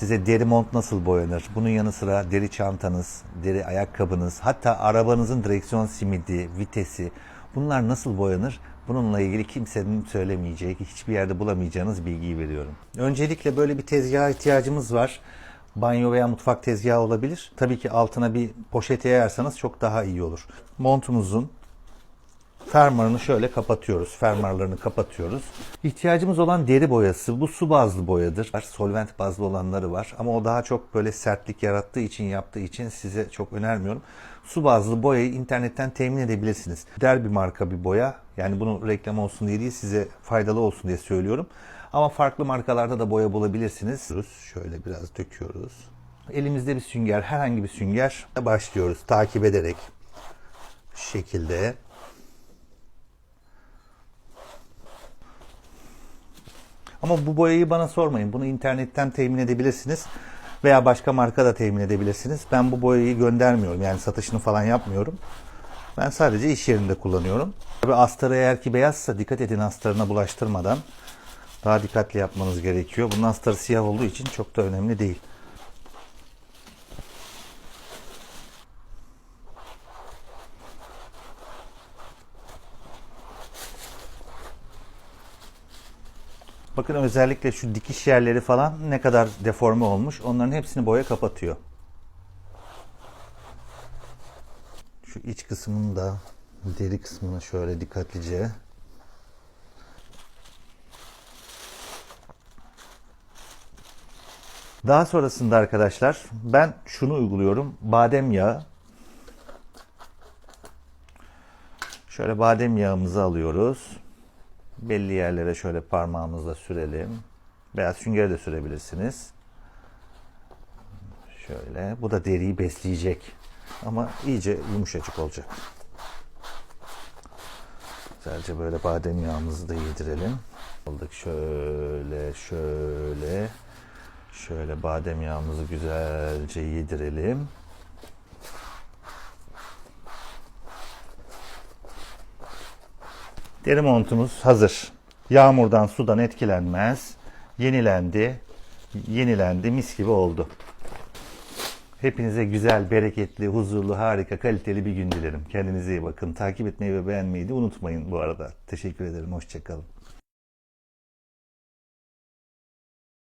Size deri mont nasıl boyanır? Bunun yanı sıra deri çantanız, deri ayakkabınız, hatta arabanızın direksiyon simidi, vitesi bunlar nasıl boyanır? Bununla ilgili kimsenin söylemeyeceği, hiçbir yerde bulamayacağınız bilgiyi veriyorum. Öncelikle böyle bir tezgaha ihtiyacımız var. Banyo veya mutfak tezgahı olabilir. Tabii ki altına bir poşet yayarsanız çok daha iyi olur. Montumuzun fermuarını şöyle kapatıyoruz. Fermuarlarını kapatıyoruz. İhtiyacımız olan deri boyası bu su bazlı boyadır. Solvent bazlı olanları var ama o daha çok böyle sertlik yarattığı için yaptığı için size çok önermiyorum. Su bazlı boyayı internetten temin edebilirsiniz. Der bir marka bir boya. Yani bunu reklam olsun diye değil size faydalı olsun diye söylüyorum. Ama farklı markalarda da boya bulabilirsiniz. Şöyle biraz döküyoruz. Elimizde bir sünger, herhangi bir sünger başlıyoruz takip ederek. Şu şekilde Ama bu boyayı bana sormayın. Bunu internetten temin edebilirsiniz. Veya başka marka da temin edebilirsiniz. Ben bu boyayı göndermiyorum. Yani satışını falan yapmıyorum. Ben sadece iş yerinde kullanıyorum. Tabii astarı eğer ki beyazsa dikkat edin astarına bulaştırmadan. Daha dikkatli yapmanız gerekiyor. Bunun astarı siyah olduğu için çok da önemli değil. Bakın özellikle şu dikiş yerleri falan ne kadar deforme olmuş. Onların hepsini boya kapatıyor. Şu iç kısmını da deri kısmını şöyle dikkatlice Daha sonrasında arkadaşlar ben şunu uyguluyorum. Badem yağı. Şöyle badem yağımızı alıyoruz. Belli yerlere şöyle parmağımızla sürelim. Veya süngeri de sürebilirsiniz. Şöyle. Bu da deriyi besleyecek. Ama iyice yumuşacık olacak. Güzelce böyle badem yağımızı da yedirelim. Aldık şöyle şöyle. Şöyle badem yağımızı güzelce yedirelim. Deri montumuz hazır. Yağmurdan, sudan etkilenmez. Yenilendi. Yenilendi. Mis gibi oldu. Hepinize güzel, bereketli, huzurlu, harika, kaliteli bir gün dilerim. Kendinize iyi bakın. Takip etmeyi ve beğenmeyi de unutmayın bu arada. Teşekkür ederim. Hoşçakalın.